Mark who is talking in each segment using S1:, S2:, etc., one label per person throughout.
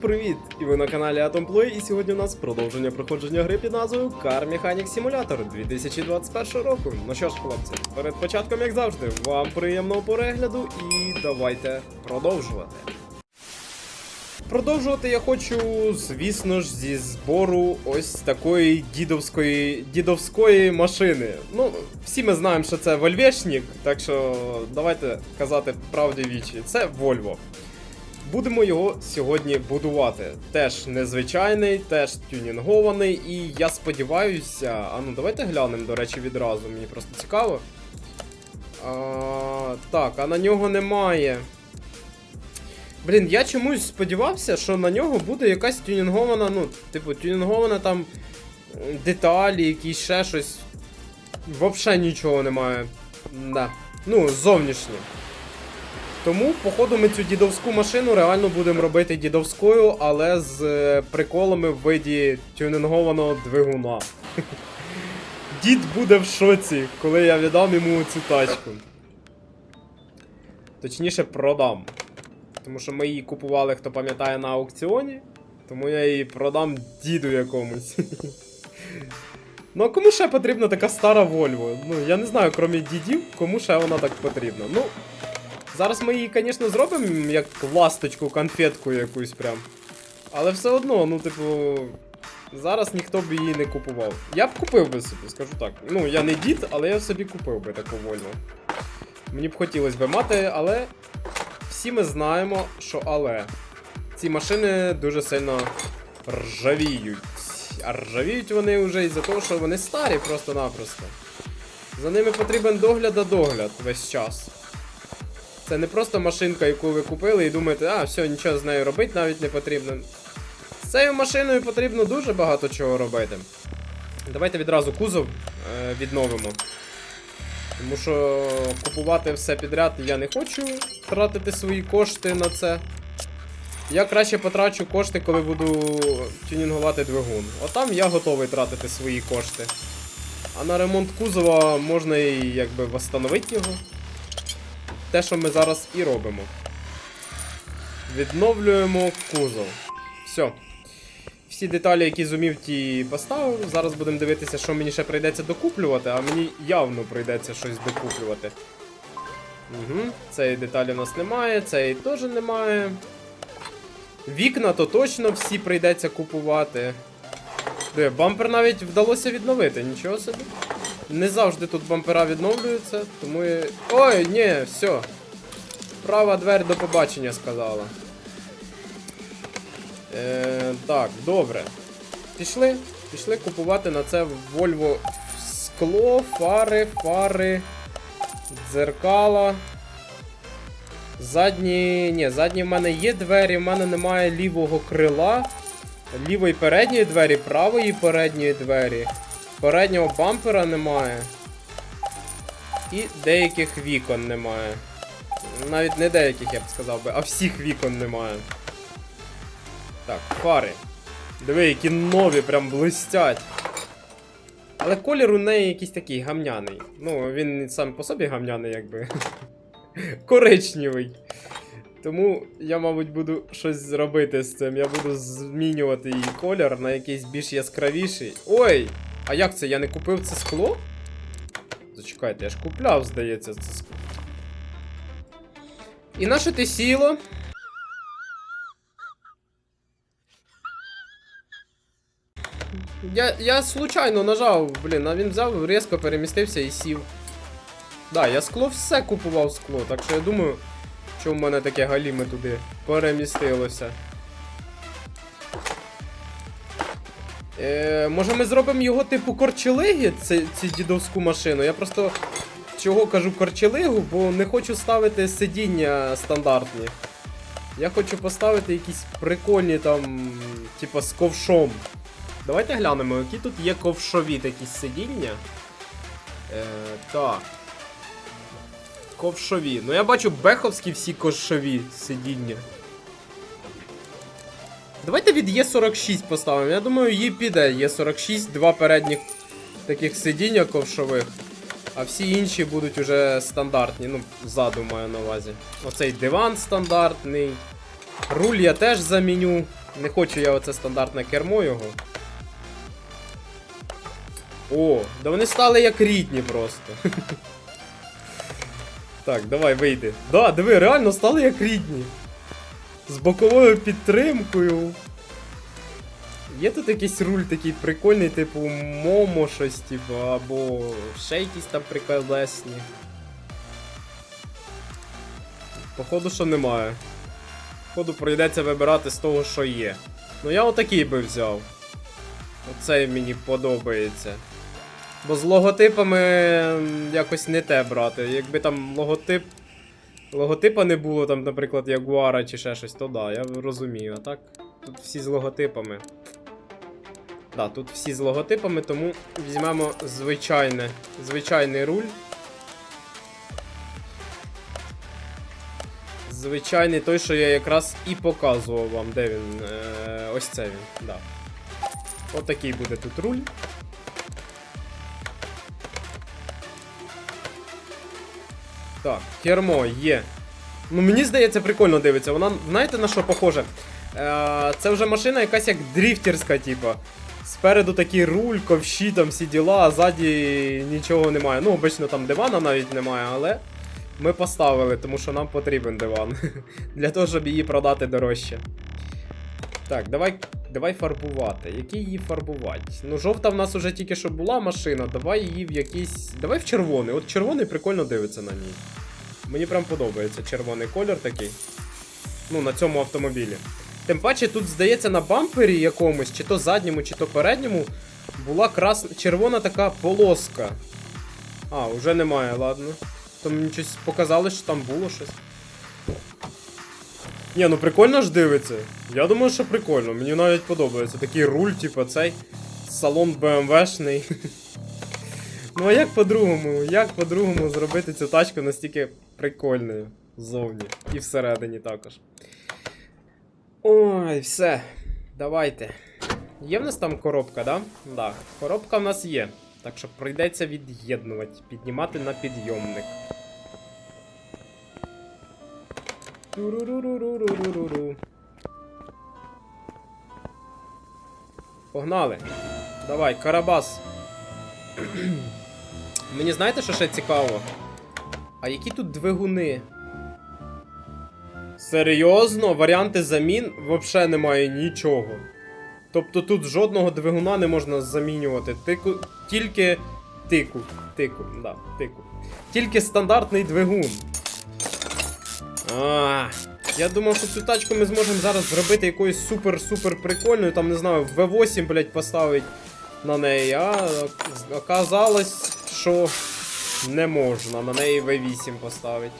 S1: Привіт! І ви на каналі Atom Play, і сьогодні у нас продовження проходження гри під назвою Car Mechanic Simulator 2021 року. Ну що ж, хлопці, перед початком, як завжди, вам приємного перегляду і давайте продовжувати. Продовжувати я хочу, звісно ж, зі збору ось такої дідовської дідовської машини. Ну, всі ми знаємо, що це Вольвешнік, так що давайте казати правді вічі. Це Volvo. Будемо його сьогодні будувати. Теж незвичайний, теж тюнінгований, і я сподіваюся. А ну давайте глянемо, до речі, відразу. Мені просто цікаво. А, так, а на нього немає. Блін, я чомусь сподівався, що на нього буде якась тюнінгована, ну, типу, тюнінгована там деталі, якісь ще щось. Взагалі нічого немає. Да. Ну, зовнішнє. Тому, походу, ми цю дідовську машину реально будемо робити дідовською, але з е, приколами в виді тюнінгованого двигуна. Дід буде в шоці, коли я віддам йому цю тачку. Точніше, продам. Тому що ми її купували, хто пам'ятає, на аукціоні. Тому я її продам діду якомусь. Ну, а кому ще потрібна така стара Volvo? Ну, я не знаю, крім дідів, кому ще вона так потрібна. Ну, Зараз ми її, звісно, зробимо як ласточку, конфетку якусь прям. Але все одно, ну, типу, зараз ніхто б її не купував. Я б купив би собі, скажу так. Ну, я не дід, але я собі купив би таку вольну. Мені б хотілося б мати, але всі ми знаємо, що але. Ці машини дуже сильно ржавіють. А ржавіють вони вже із-за того, що вони старі просто-напросто. За ними потрібен догляд а догляд весь час. Це не просто машинка, яку ви купили і думаєте, а, все, нічого з нею робити навіть не потрібно. З цією машиною потрібно дуже багато чого робити. Давайте відразу кузов е, відновимо. Тому що купувати все підряд я не хочу тратити свої кошти на це. Я краще потрачу кошти, коли буду тюнінгувати двигун. Отам я готовий тратити свої кошти. А на ремонт кузова можна і якби восстановити його те, що ми зараз і робимо. Відновлюємо кузов. Все. Всі деталі, які зумів, ті поставив. Зараз будемо дивитися, що мені ще прийдеться докуплювати, а мені явно прийдеться щось докуплювати. Угу. Цієї деталі у нас немає, цієї теж немає. Вікна то точно всі прийдеться купувати. Де, бампер навіть вдалося відновити, нічого собі. Не завжди тут бампера відновлюються, тому я... Ой, ні, все. Права дверь до побачення сказала. Е, так, добре. Пішли. Пішли купувати на це Volvo скло, фари, фари, дзеркала. Задні. Ні, задні в мене є двері, в мене немає лівого крила, лівої передньої двері, правої передньої двері. Переднього бампера немає. І деяких вікон немає. Навіть не деяких, я б сказав би, а всіх вікон немає. Так, фари. Диви, які нові, прям блистять. Але колір у неї якийсь такий гамняний. Ну, він сам по собі гамняний, якби. Коричневий. Тому я, мабуть, буду щось зробити з цим. Я буду змінювати її колір на якийсь більш яскравіший. Ой! А як це? Я не купив це скло? Зачекайте, я ж купляв, здається, це скло. І на що ти сіло? Я, я случайно нажав, блін, а він взяв, різко перемістився і сів. Да, я скло все купував скло, так що я думаю, що в мене таке галіме туди перемістилося. Е, може ми зробимо його типу корчелиги, ці дідовську машину. Я просто чого кажу корчелигу, бо не хочу ставити сидіння стандартні. Я хочу поставити якісь прикольні там, типа з ковшом. Давайте глянемо, які тут є ковшові такі сидіння. Е, так. Ковшові. Ну я бачу беховські всі ковшові сидіння. Давайте від Є46 поставимо. Я думаю, їй піде Є46, два передніх таких сидіння ковшових. А всі інші будуть уже стандартні. Ну, ззаду маю на увазі. Оцей диван стандартний. Руль я теж заміню. Не хочу я оце стандартне кермо його. О, да вони стали як рідні просто. Так, давай вийди. Да, диви, реально стали як рідні. З боковою підтримкою. Є тут якийсь руль такий прикольний, типу Момо щось, типу, або ще якісь там приколесні. Походу, що немає. Походу, прийдеться вибирати з того, що є. Ну я отакий би взяв. Оцей мені подобається. Бо з логотипами якось не те брати. Якби там логотип. Логотипа не було, там, наприклад, Ягуара чи ще щось, то да, я розумію. А так, тут всі з логотипами. Да, тут всі з логотипами, тому візьмемо звичайне, звичайний руль. Звичайний той, що я якраз і показував вам, де він. Е, ось це він, да. Отакий буде тут руль. Так, кермо є. Ну мені здається, прикольно дивиться. Вона, знаєте на що похоже? Е, це вже машина якась як дріфтерська, типу. Спереду такий руль, ковші, там всі діла, а ззаді нічого немає. Ну, обично там дивана навіть немає, але ми поставили, тому що нам потрібен диван. Для того, щоб її продати дорожче. Так, давай, давай фарбувати. Який її фарбувати? Ну, жовта в нас уже тільки що була машина. Давай її в якийсь. Давай в червоний. От червоний прикольно дивиться на ній. Мені прям подобається червоний колір такий. Ну, на цьому автомобілі. Тим паче, тут, здається, на бампері якомусь, чи то задньому, чи то передньому, була красна червона така полоска. А, вже немає, ладно. То мені щось показали, що там було щось. Ні, ну прикольно ж дивиться. Я думаю, що прикольно. Мені навіть подобається. Такий руль, типу, цей салон БМВшний. Ну а як по-другому? Як по-другому зробити цю тачку настільки прикольною ззовні і всередині також. Ой, все. Давайте. Є в нас там коробка, да? Да. Коробка в нас є. Так що прийдеться від'єднувати, піднімати на підйомник. Туруруруруруруру. Погнали. Давай, Карабас. Мені знаєте, що ще цікаво? А які тут двигуни? Серйозно? Варіанти замін взагалі немає нічого. Тобто тут жодного двигуна не можна замінювати. Тику... Тільки тику. Тику, да, тику. Тільки стандартний двигун. А, я думав, що цю тачку ми зможемо зараз зробити якоюсь супер-супер прикольною, там, не знаю, V8, блять, поставити на неї, а оказалось, що не можна на неї V8 поставити.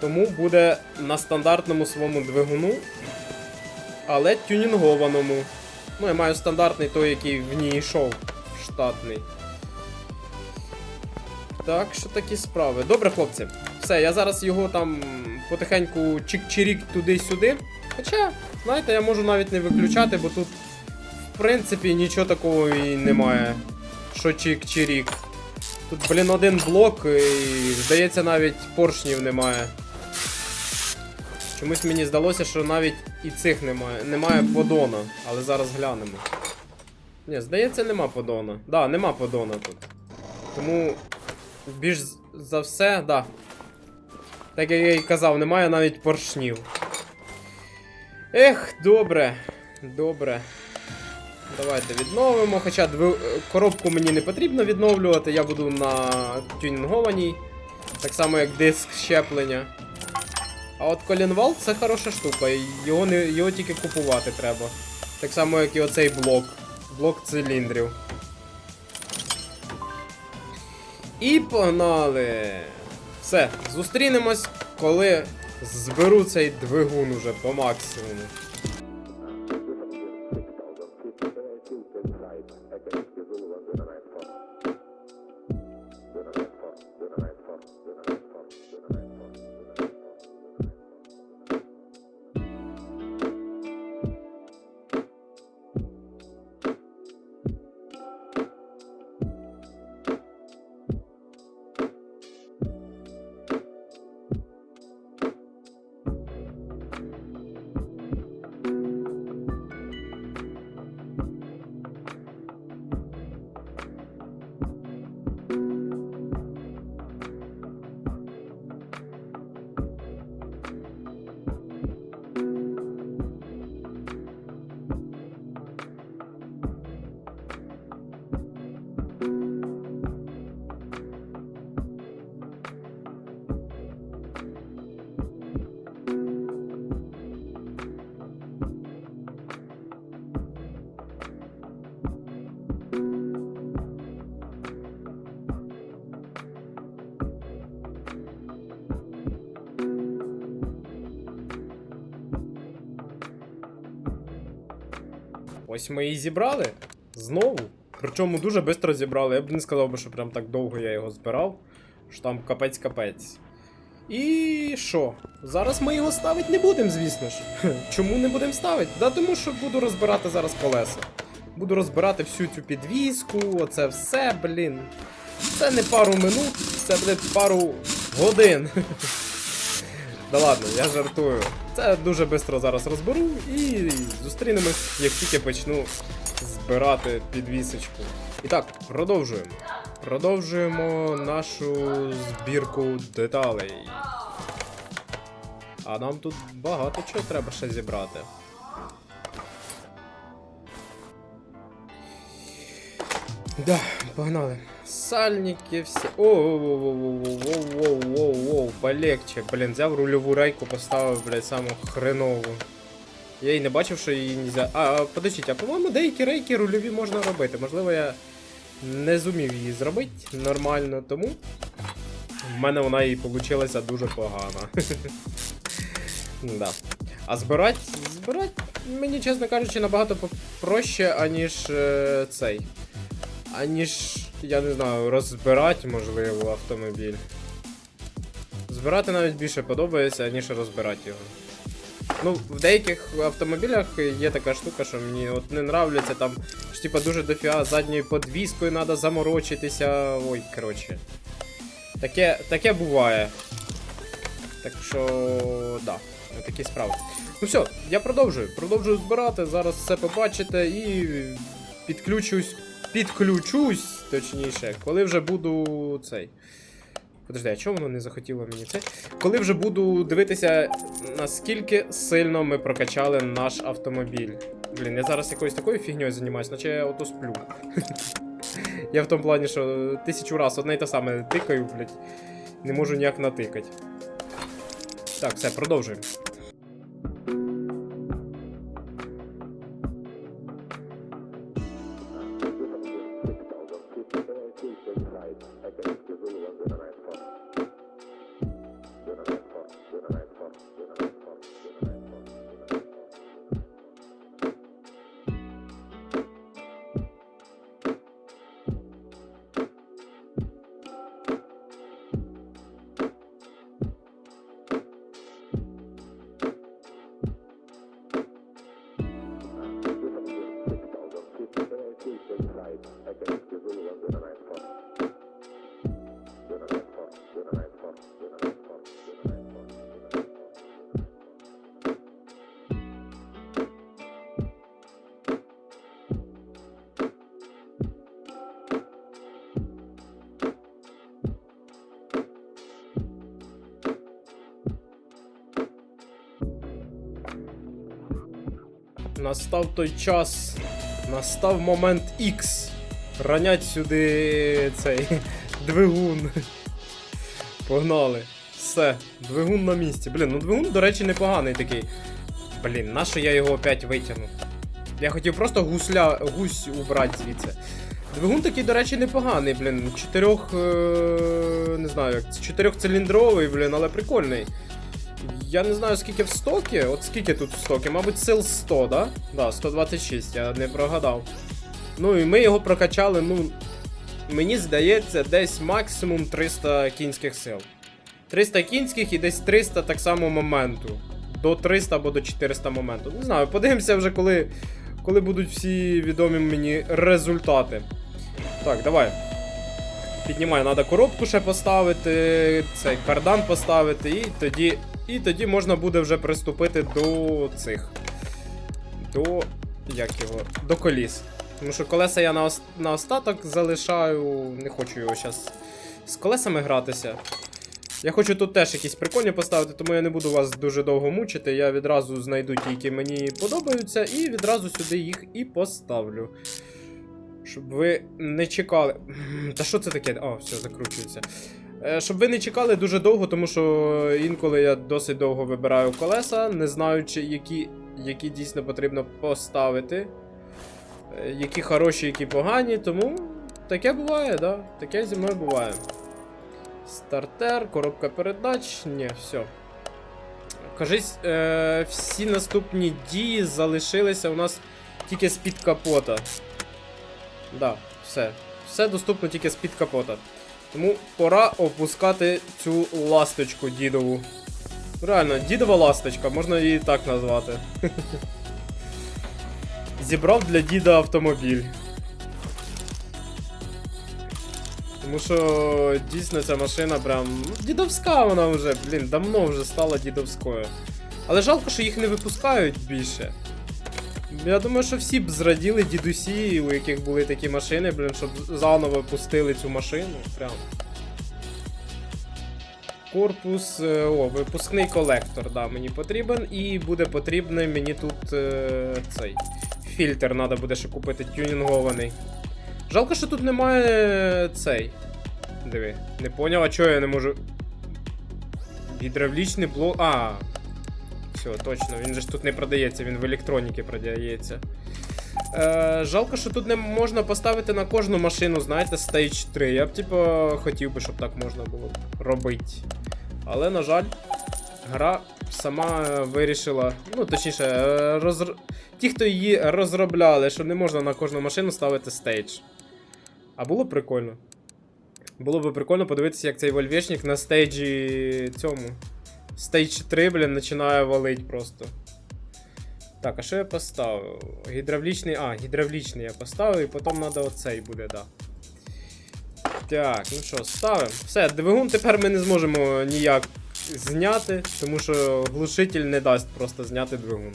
S1: Тому буде на стандартному своєму двигуну, але тюнінгованому. Ну, я маю стандартний той, який в ній йшов штатний. Так, що такі справи. Добре, хлопці. Все, я зараз його там потихеньку чик-чирік туди-сюди. Хоча, знаєте, я можу навіть не виключати, бо тут, в принципі, нічого такого і немає. Що чик-чирік. Тут, блін, один блок і, здається, навіть поршнів немає. Чомусь мені здалося, що навіть і цих немає. Немає подона, але зараз глянемо. Ні, здається, нема подона. Да, нема подона тут. Тому більш за все, да. Так як я і казав, немає навіть поршнів. Ех, добре. Добре. Давайте відновимо. Хоча дви... коробку мені не потрібно відновлювати, я буду на тюнінгованій. Так само, як диск щеплення. А от колінвал це хороша штука, його, не... його тільки купувати треба. Так само, як і оцей блок. Блок циліндрів. І погнали! Все, зустрінемось, коли зберу цей двигун уже по максимуму. Ось ми і зібрали. Знову. Причому дуже швидко зібрали. Я б не сказав що прям так довго я його збирав. Що там капець-капець. І що? Зараз ми його ставити не будемо, звісно ж. Чому не будемо ставити? Да тому що буду розбирати зараз колеса. Буду розбирати всю цю підвіску, оце все, блін. Це не пару минут, це буде пару годин. Да ладно, я жартую. Це дуже швидко зараз розберу і зустрінемось, як тільки почну збирати підвісочку. І так, продовжуємо. Продовжуємо нашу збірку деталей. А нам тут багато чого треба ще зібрати. Да, погнали. Сальники всі. Оу-оу-оу-оу-оу-оу-оу, полегче. Блін, взяв рульову рейку, поставив, блядь, саму хренову. Я і не бачив, що її нельзя. А, подождіть, а по-моєму, деякі рейки рульові можна робити. Можливо, я не зумів її зробити нормально, тому в мене вона і получилася дуже погана. да. А збирати, збирати, мені, чесно кажучи, набагато проще, аніж е, цей. Аніж, я не знаю, розбирати, можливо, автомобіль. Збирати навіть більше подобається, ніж розбирати його. Ну, в деяких автомобілях є така штука, що мені от не нравляться там, що типа дуже дофіга задньою подвіскою треба заморочитися. Ой, коротше. Таке, таке буває. Так що, да, такі справи. Ну все, я продовжую. Продовжую збирати, зараз все побачите і підключусь. Підключусь, точніше, коли вже буду цей. Подожди, а чого воно не захотіло мені це? Коли вже буду дивитися, наскільки сильно ми прокачали наш автомобіль. Блін, я зараз якоюсь такою фігньою займаюся, наче я ото сплю. Я в тому плані, що тисячу раз одне й те саме тикаю, блядь. Не можу ніяк натикати. Так, все, продовжуємо. Настав той час. Настав момент X. Ранять сюди цей двигун. Погнали. Все, двигун на місці. Блін, ну двигун, до речі, непоганий такий. Блін, нащо я його опять витягнув? Я хотів просто гусля, гусь убрати звідси. Двигун такий, до речі, непоганий, блін. Чотирьох. Е- не знаю, як чотирьохциліндровий, блін, але прикольний. Я не знаю, скільки в стокі. От скільки тут в стокі? Мабуть, сил 100, да? Да, 126, я не прогадав. Ну і ми його прокачали, ну. Мені здається, десь максимум 300 кінських сил. 300 кінських і десь 300 так само моменту. До 300 або до 400 моменту. Не знаю, подивимося вже, коли, коли будуть всі відомі мені результати. Так, давай. Піднімай, треба коробку ще поставити, цей кардан поставити, і тоді, і тоді можна буде вже приступити до цих. До. Як його? До коліс. Тому що колеса я на, ос- на остаток залишаю. Не хочу його зараз з колесами гратися. Я хочу тут теж якісь прикольні поставити, тому я не буду вас дуже довго мучити. Я відразу знайду ті, які мені подобаються, і відразу сюди їх і поставлю. Щоб ви не чекали. Та що це таке? О, все, закручується. Е, Щоб ви не чекали дуже довго, тому що інколи я досить довго вибираю колеса, не знаючи, які, які дійсно потрібно поставити. Е, Які хороші, які погані, тому таке буває, да. Таке зі мною буває. Стартер, коробка передач. Ні, все. Кажись, е, всі наступні дії залишилися у нас тільки з-під капота. Да, все. Все доступно тільки з-під капота. Тому пора опускати цю ласточку дідову. Реально, дідова ласточка, можна її так назвати. Зібрав для діда автомобіль. Тому що дійсно ця машина прям. ну, Дідовська вона вже, блін, давно вже стала дідовською. Але жалко, що їх не випускають більше. Я думаю, що всі б зраділи дідусі, у яких були такі машини, блін, щоб заново пустили цю машину. Прям. Корпус. е, О, випускний колектор, да, мені потрібен. І буде потрібний мені тут е, цей. Фільтр треба буде ще купити тюнінгований. Жалко, що тут немає е, цей. Диви, не поняв, а чого я не можу. Гідравлічний блок. А. Все, точно, він же ж тут не продається, він в електроніки продається. Е, жалко, що тут не можна поставити на кожну машину, знаєте, Stage 3. Я б, типу, хотів би, щоб так можна було робити. Але, на жаль, гра сама вирішила. Ну, точніше, е, розр... ті, хто її розробляли, що не можна на кожну машину ставити стейдж. А було б прикольно. Було б прикольно подивитися, як цей вольвешник на стейджі цьому. Стейдж 3, блін, починає валить просто. Так, а що я поставив? Гідравлічний. А, гідравлічний я поставив, і потім треба оцей буде, да. Так, ну що, ставимо. Все, двигун тепер ми не зможемо ніяк зняти, тому що глушитель не дасть просто зняти двигун.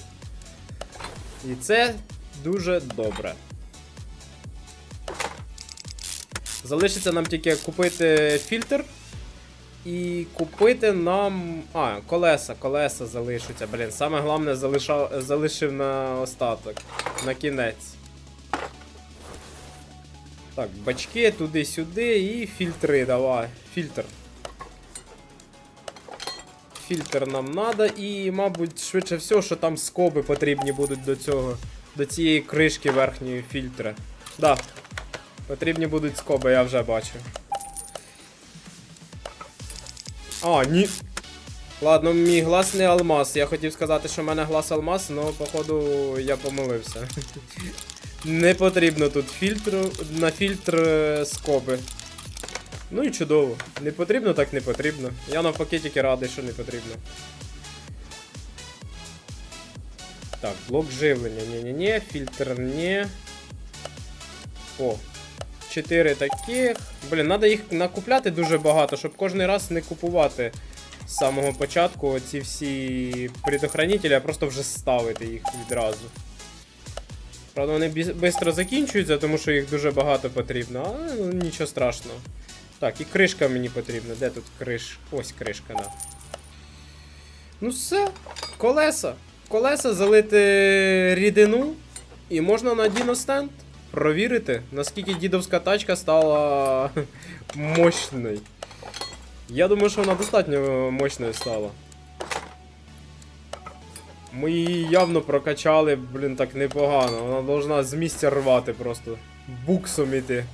S1: І це дуже добре. Залишиться нам тільки купити фільтр. І купити нам. А, колеса, колеса залишаться. Блін, саме головне залишав, залишив на остаток. На кінець. Так, бачки туди-сюди і фільтри, давай. Фільтр. Фільтр нам надо, і, мабуть, швидше всього, що там скоби потрібні будуть до цього. До цієї кришки верхньої фільтра. Да. Потрібні будуть скоби, я вже бачу. А, ні. Ладно, мій глаз не алмаз. Я хотів сказати, що в мене глаз алмаз, але походу я помилився. Не потрібно тут фільтру на фільтр е, скоби. Ну і чудово. Не потрібно, так не потрібно. Я навпаки тільки радий, що не потрібно. Так, блок живлення. Ні-ні-ні, фільтр не. О. Чотири таких. Блін, треба їх накупляти дуже багато, щоб кожен раз не купувати з самого початку ці всі предохранителі, а просто вже ставити їх відразу. Правда, вони швидко закінчуються, тому що їх дуже багато потрібно, але ну, нічого страшного. Так, і кришка мені потрібна. Де тут криш? Ось кришка, да. Ну все, колеса. Колеса залити рідину, і можна на діностенд провірити, наскільки дідовська тачка стала мощною. Я думаю, що вона достатньо мощною стала. Ми її явно прокачали, блін, так непогано. Вона должна з місця рвати просто. Буксом іти.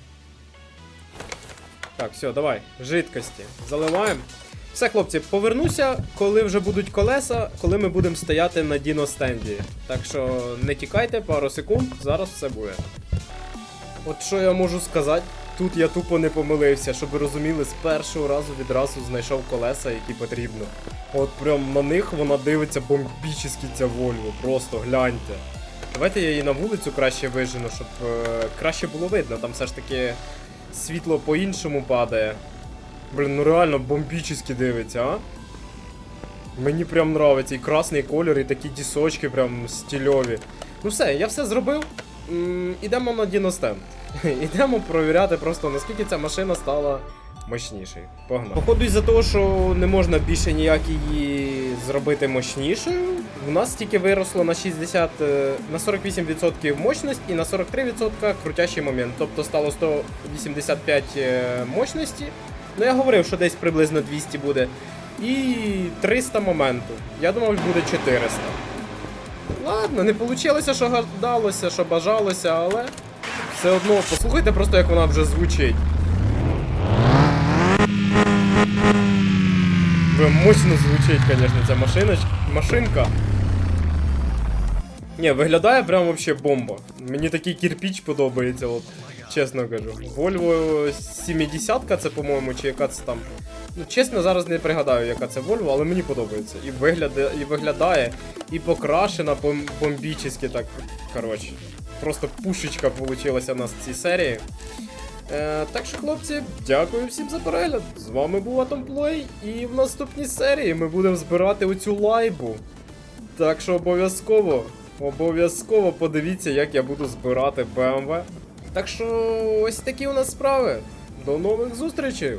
S1: Так, все, давай, жидкості. Заливаємо. Все, хлопці, повернуся, коли вже будуть колеса, коли ми будемо стояти на діностенді. Так що не тікайте, пару секунд, зараз все буде. От що я можу сказати, тут я тупо не помилився, щоб ви розуміли, з першого разу відразу знайшов колеса, які потрібно. От прям на них вона дивиться бомбічно ця Вольво, просто гляньте. Давайте я її на вулицю краще вижену, щоб е, краще було видно, там все ж таки світло по-іншому падає. Блін, ну реально бомбічно дивиться, а? Мені прям нравиться і красний колір, і такі дісочки прям стильові. Ну все, я все зробив. Ідемо на діностенд. Ідемо провіряти просто наскільки ця машина стала мощнішою. Погнали. Походу, із-за того, що не можна більше ніяк її зробити мощнішою, в нас тільки виросло на 60, е, на 48% мощність і на 43% крутящий момент. Тобто стало 185 е, мощності. Ну я говорив, що десь приблизно 200 буде. І 300 моменту. Я думав, буде 400. Ладно, не вийшло, що гадалося, що бажалося, але все одно послухайте просто, як вона вже звучить. Мощно звучить, звісно, ця машиночка. машинка. Ні, виглядає прям вообще бомба. Мені такий кирпіч подобається, от, чесно кажу. Volvo 70 це, по-моєму, чи яка це там. Ну, чесно, зараз не пригадаю, яка це Volvo, але мені подобається. І виглядає, і виглядає, і покрашена бом- так. Коротше. Просто пушечка получилася у нас в цій серії. Е, так що, хлопці, дякую всім за перегляд. З вами був Атомплей, і в наступній серії ми будемо збирати оцю лайбу. Так що обов'язково, обов'язково подивіться, як я буду збирати BMW. Так що ось такі у нас справи. До нових зустрічей!